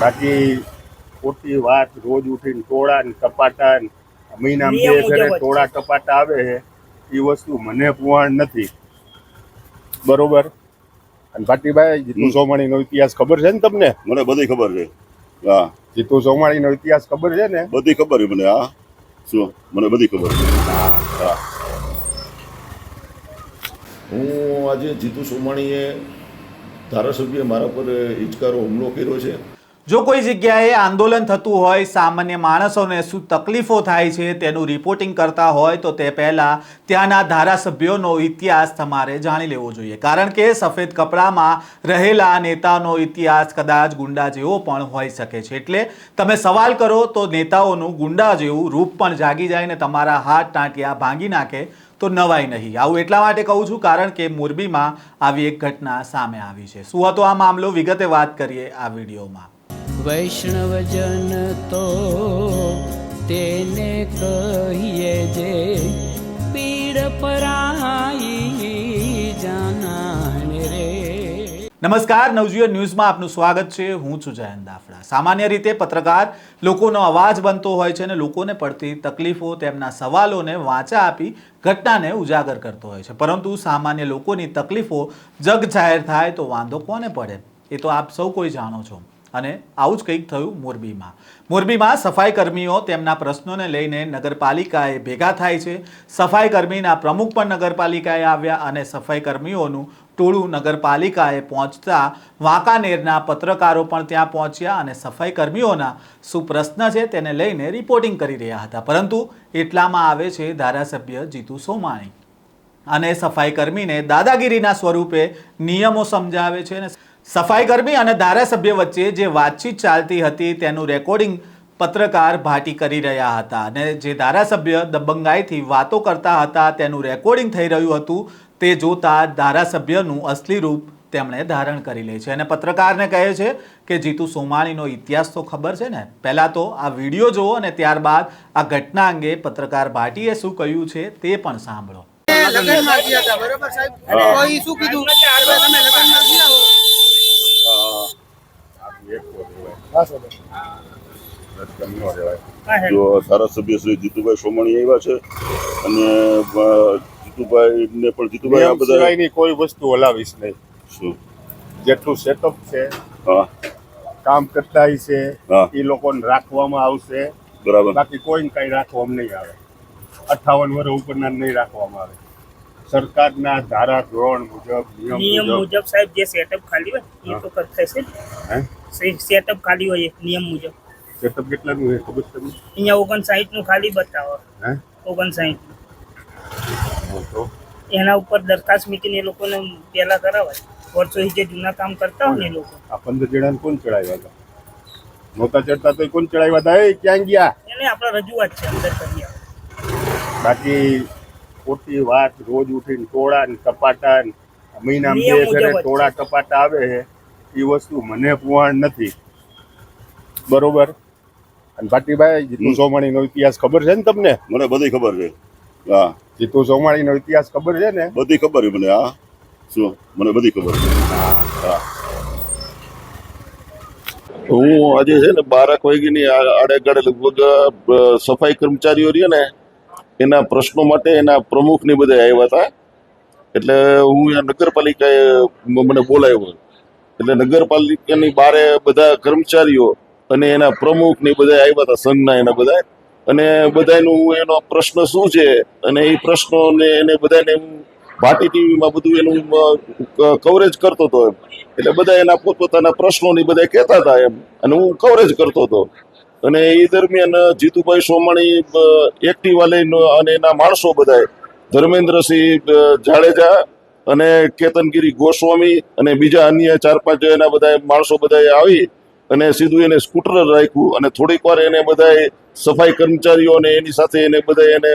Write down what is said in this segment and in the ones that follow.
બાકી ખોટી વાત રોજ ઉઠીને ટોળા ને કપાટા ને મહિના બે ઘરે ટોળા ટપાટા આવે છે એ વસ્તુ મને પુવાણ નથી. બરોબર? અને ભાટીભાઈ જીતુ હમ. સોમાણી નો ઇતિહાસ ખબર છે ને તમને? મને બધી ખબર છે. હા. જીતુ સોમાણી નો ઇતિહાસ ખબર છે ને? બધી ખબર છે મને હા. શું? મને બધી ખબર છે. હા. હું આજે જીતુ સોમાણીએ ધારાસભ્ય મારા પર હિચકારો હુમલો કર્યો છે. જો કોઈ જગ્યાએ આંદોલન થતું હોય, સામાન્ય માણસોને શું તકલીફો થાય છે તેનું રિપોર્ટિંગ કરતા હોય, તો તે પહેલાં ત્યાંના ધારાસભ્યોનો ઇતિહાસ તમારે જાણી લેવો જોઈએ. કારણ કે સફેદ કપડામાં રહેલા નેતાનો ઇતિહાસ કદાચ ગુંડા જેવો પણ હોઈ શકે છે. એટલે તમે સવાલ કરો તો નેતાઓનું ગુંડા જેવું રૂપ પણ જાગી જાય ને તમારા હાથ ટાંટિયા ભાંગી નાખે તો નવાઈ નહીં. આવું એટલા માટે કહું છું કારણ કે મોરબીમાં આવી એક ઘટના સામે આવી છે. શું હતો આ મામલો? વિગતે વાત કરીએ આ વિડીયોમાં. વૈષ્ણવજન તો તેને કહીએ જે પીડ પરાઈ જાનાને રે. નમસ્કાર, નવજીવન ન્યૂઝમાં આપનું સ્વાગત છે. હું છું જયંત દાફડા. સામાન્ય રીતે પત્રકાર લોકોનો અવાજ બનતો હોય છે અને લોકોને પડતી તકલીફો તેમના સવાલોને વાંચા આપી ઘટનાને ઉજાગર કરતો હોય છે. પરંતુ સામાન્ય લોકોની તકલીફો જગ જાહેર થાય તો વાંધો કોને પડે? એ તો આપ સૌ કોઈ જાણો છો. અને આવું જ કંઈક થયું મોરબીમાં. મોરબીમાં સફાઈ કર્મીઓ તેમના પ્રશ્નોને લઈને નગરપાલિકાએ ભેગા થાય છે. સફાઈ કર્મીના પ્રમુખ પણ નગરપાલિકાએ આવ્યા અને સફાઈ કર્મીઓનું ટોળું નગરપાલિકાએ પહોંચતા વાંકાનેરના પત્રકારો પણ ત્યાં પહોંચ્યા અને સફાઈ કર્મીઓના શું પ્રશ્ન છે તેને લઈને રિપોર્ટિંગ કરી રહ્યા હતા. પરંતુ એટલામાં આવે છે ધારાસભ્ય જીતુ સોમાણી. અને સફાઈ કર્મીને દાદાગીરીના સ્વરૂપે નિયમો સમજાવે છે અને સફાઈ કર્મી અને ધારાસભ્ય વચ્ચે જે વાતચીત ચાલતી હતી તેનું રેકોર્ડિંગ પત્રકાર ભાટી કરી રહ્યા હતા અને જે ધારાસભ્ય દબંગાઈથી વાતો કરતા હતા તેનું રેકોર્ડિંગ થઈ રહ્યું હતું તે જોતા ધારાસભ્યનું અસલી રૂપ તેમણે ધારણ કરી લે છે. અને પત્રકારને કહે છે કે જીતુ સોમાણીનો ઇતિહાસ તો ખબર છે ને? પહેલાં તો આ વીડિયો જુઓ અને ત્યારબાદ આ ઘટના અંગે પત્રકાર ભાટીએ શું કહ્યું છે તે પણ સાંભળો. લગ્નમાં ગયા હતા, બરોબર સાહેબ? કોઈ શું કીધું? તમે લગ્નમાં ગયા હો. આ એક તો સારા. જો ધારાસભ્ય શ્રી જીતુભાઈ સોમાણી આવ્યા છે અને જીતુભાઈ ને પણ જીતુભાઈ આ બધા કોઈ વસ્તુ હલાવીશ નહીં. શું? જેટલું સેટઅપ છે હા. કામ કરતા છે એ લોકોને રાખવામાં આવશે. બરાબર. બાકી કોઈને કઈ રાખવામાં નહીં આવે. અઠાવન વર્ષ ઉપરના નહીં રાખવામાં આવે. સરકારના ધારા ધોરણ મુજબ નિયમ નિયમ મુજબ. સાહેબ જે સેટઅપ ખાલી હોય એ તો કરતા છે હે? સેટઅપ ખાલી હોય નિયમ મુજબ. સેટઅપ કેટલાનું હોય ખબર તમને? અહીંયા ઓગણસાઠનું ખાલી બતાવો. ઓગણસાઠ એના ઉપર દરખાસ્ત મૂકીને એ લોકોને પહેલા કરાવાય. વર્ષોથી જે જૂના કામ કરતા હોય ને એ લોકો. આ પંદર જણાને કોણ ચડાવ્યા હતા? નહોતા ચડતા તો કોણ ચડાવ્યા હતા? એ ક્યાં ગયા? એને આપણે રજૂઆત છે અંદર કરી બાકી ખોટી વાત રોજ ઉઠીને ટોળા ને કપાટા મહિનામાં બે. ટોળા કપાટા આવે છે. એ વસ્તુ મને પુવાણ નથી. બરોબર? અને ભાટીભાઈ જીતુ સોમાણીનો ઇતિહાસ ખબર છે ને તમને? મને બધી ખબર છે. હા. જીતુ સોમાણીનો ઇતિહાસ ખબર છે ને? બધી ખબર છે મને હા. શું? મને બધી ખબર છે. હા. હું આજે છે ને બારક વાગ્યાની આ- આડેગાડે લગભગ સફાઈ કર્મચારીઓ રહ્યા ને એના પ્રશ્નો માટે એના પ્રમુખની બધા આવ્યા હતા. એટલે હું નગરપાલિકાએ મને બોલાવ્યો. એટલે નગરપાલિકાની બારે બધા કર્મચારીઓ અને એના પ્રમુખ ને બધા આવ્યા હતા, સંઘના એના બધા અને બધાનું એનો પ્રશ્ન શું છે? અને એ પ્રશ્નોને એને બધાને હું ભાટી ટીવીમાં બધું એનું કવરેજ કરતો હતો એમ. એટલે બધા એના પોતપોતાના પ્રશ્નો ને બધા કહેતા હતા એમ. અને હું કવરેજ કરતો હતો. અને એ દરમિયાન જીતુભાઈ સોમાણી એક્ટિવા લઈને અને એના માણસો બધા ધર્મેન્દ્રસિંહ જાડેજા અને કેતનગીરી ગોસ્વામી અને બીજા અન્ય ચાર પાંચ એના બધા માણસો બધાએ આવી અને સીધું એને સ્કૂટર રાખ્યું અને થોડીક વાર એને બધાએ સફાઈ કર્મચારીઓ અને એની સાથે એને બધા એને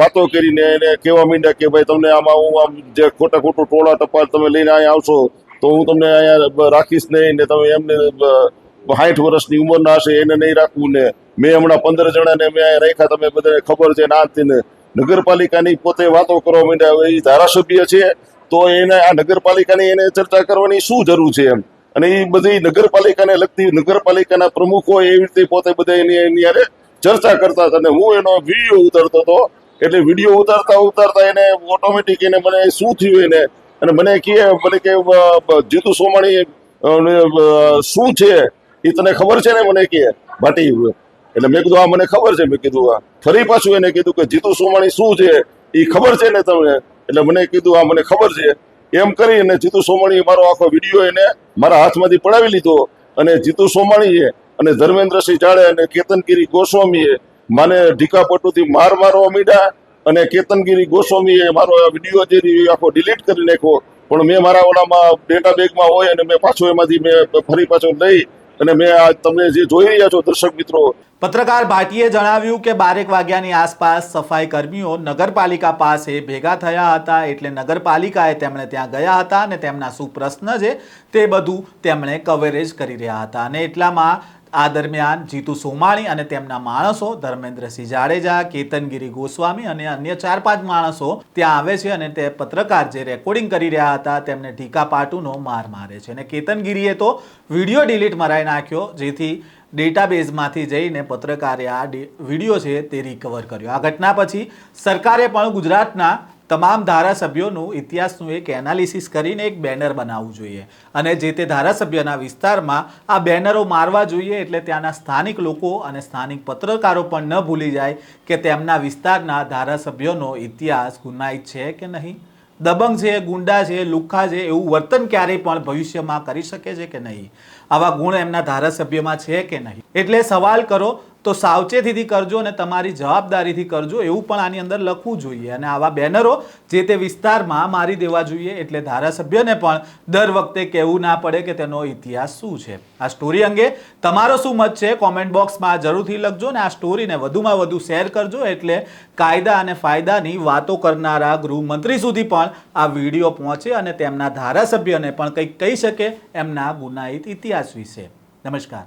વાતો કરીને એને કહેવા માંડ્યા કે ભાઈ તમને આમાં હું આમ જે ખોટા ખોટું ટોળા ટપાલ તમે લઈને અહીંયા આવશો તો હું તમને અહીંયા રાખીશ નહીં ને તમે એમને સાઠ વર્ષની ઉંમરના હશે એને નહીં રાખવું ને. મેં હમણાં પંદર જણાને મેં અહીંયા રાખ્યા, તમે બધાને ખબર છે ના ને નગરપાલિકાની પોતે વાતો કરવા માંડ્યા હવે એ ધારાસભ્ય છે, તો એને આ નગરપાલિકાની એને ચર્ચા કરવાની શું જરૂર છે એમ? અને એ બધી નગરપાલિકાને લગતી નગરપાલિકાના પ્રમુખો એવી રીતે પોતે બધા એની એની હારે ચર્ચા કરતા હતા અને હું એનો વીડિયો ઉતારતો હતો, એટલે વીડિયો ઉતારતા ઉતારતા એને ઓટોમેટિક એને મને શું થયું એને? અને મને કહે મને કે જીતુ સોમાણી શું છે? એ તને ખબર છે ને મને કે? ભાટી એટલે મેં કીધું આ મને ખબર છે. મેં કીધું આ ફરી પાછું એને કીધું કે, જીતુ સોમાણી શું છે? એ ખબર છે ને તમને? એટલે મને કીધું આ મને ખબર છે. એમ કરીને જીતુ સોમાણીએ મારો આખો વીડિયો એને મારા હાથમાંથી પડાવી લીધો અને જીતુ સોમાણીએ અને ધર્મેન્દ્રસિંહ જાડે અને કેતનગીરી ગોસ્વામીએ મને ઢીકાપટુથી માર મારવા મીડા અને કેતનગીરી ગોસ્વામીએ મારો વીડિયો જે આખો ડિલીટ કરી નાખ્યો. પણ મેં મારા ઓલામાં ડેટા બેગમાં હોય અને મેં પાછો એમાંથી મેં ફરી પાછો લઈ અને મેં આ તમે જે જોઈ રહ્યા છો દર્શક મિત્રો, પત્રકાર ભાટીએ જણાવ્યું કે બારેક વાગ્યાની આસપાસ સફાઈ કર્મીઓ નગરપાલિકા પાસે ભેગા થયા હતા એટલે નગરપાલિકાએ તેમણે ત્યાં ગયા હતા અને તેમના શું પ્રશ્ન છે તે બધું તેમણે કવરેજ કરી રહ્યા હતા અને એટલામાં આ દરમિયાન જીતુ સોમાણી અને તેમના માણસો ધર્મેન્દ્રસિંહ જાડેજા કેતનગીરી ગોસ્વામી અને અન્ય ચાર પાંચ માણસો ત્યાં આવે છે અને તે પત્રકાર જે રેકોર્ડિંગ કરી રહ્યા હતા તેમને ટીકા પાટુનો માર મારે છે. અને કેતનગીરીએ તો વીડિયો ડિલીટ મરાઈ નાખ્યો, જેથી ડેટાબેઝમાંથી જઈને પત્રકારે આ વીડિયો છે તે રિકવર કર્યો. આ ઘટના પછી સરકારે પણ ગુજરાતના તમામ ધારાસભ્યોનું ઇતિહાસનું એક એનાલિસિસ કરીને એક બેનર બનાવવું જોઈએ. અને જે તે ધારાસભ્યના વિસ્તારમાં આ બેનરો મારવા જોઈએ એટલે ત્યાંના સ્થાનિક લોકો અને સ્થાનિક પત્રકારો પણ ન ભૂલી જાય કે તેમના વિસ્તારના ધારાસભ્યોનો ઇતિહાસ ગુનાહિત છે કે નહીં? દબંગ છે, ગુંડા છે, લુખ્ખા છે, એવું વર્તન ક્યારેય પણ ભવિષ્યમાં કરી શકે છે કે નહીં? આવા ગુણ એમના ધારાસભ્યમાં છે કે નહીં? એટલે સવાલ કરો તો સાવચેતીથી કરજો અને તમારી જવાબદારીથી કરજો એવું પણ આની અંદર લખવું જોઈએ. અને આવા બેનરો જે તે વિસ્તારમાં મારી દેવા જોઈએ એટલે ધારાસભ્યને પણ દર વખતે કહેવું ના પડે કે તેનો ઇતિહાસ શું છે. આ સ્ટોરી અંગે તમારો શું મત છે? કોમેન્ટ બોક્સમાં જરૂરથી લખજો અને આ સ્ટોરીને વધુમાં વધુ શેર કરજો એટલે કાયદા અને ફાયદાની વાતો કરનારા ગૃહમંત્રી સુધી પણ આ વીડિયો પહોંચે અને તેમના ધારાસભ્યને પણ કંઈક કહી શકે એમના ગુનાહિત ઇતિહાસ વિશે. નમસ્કાર.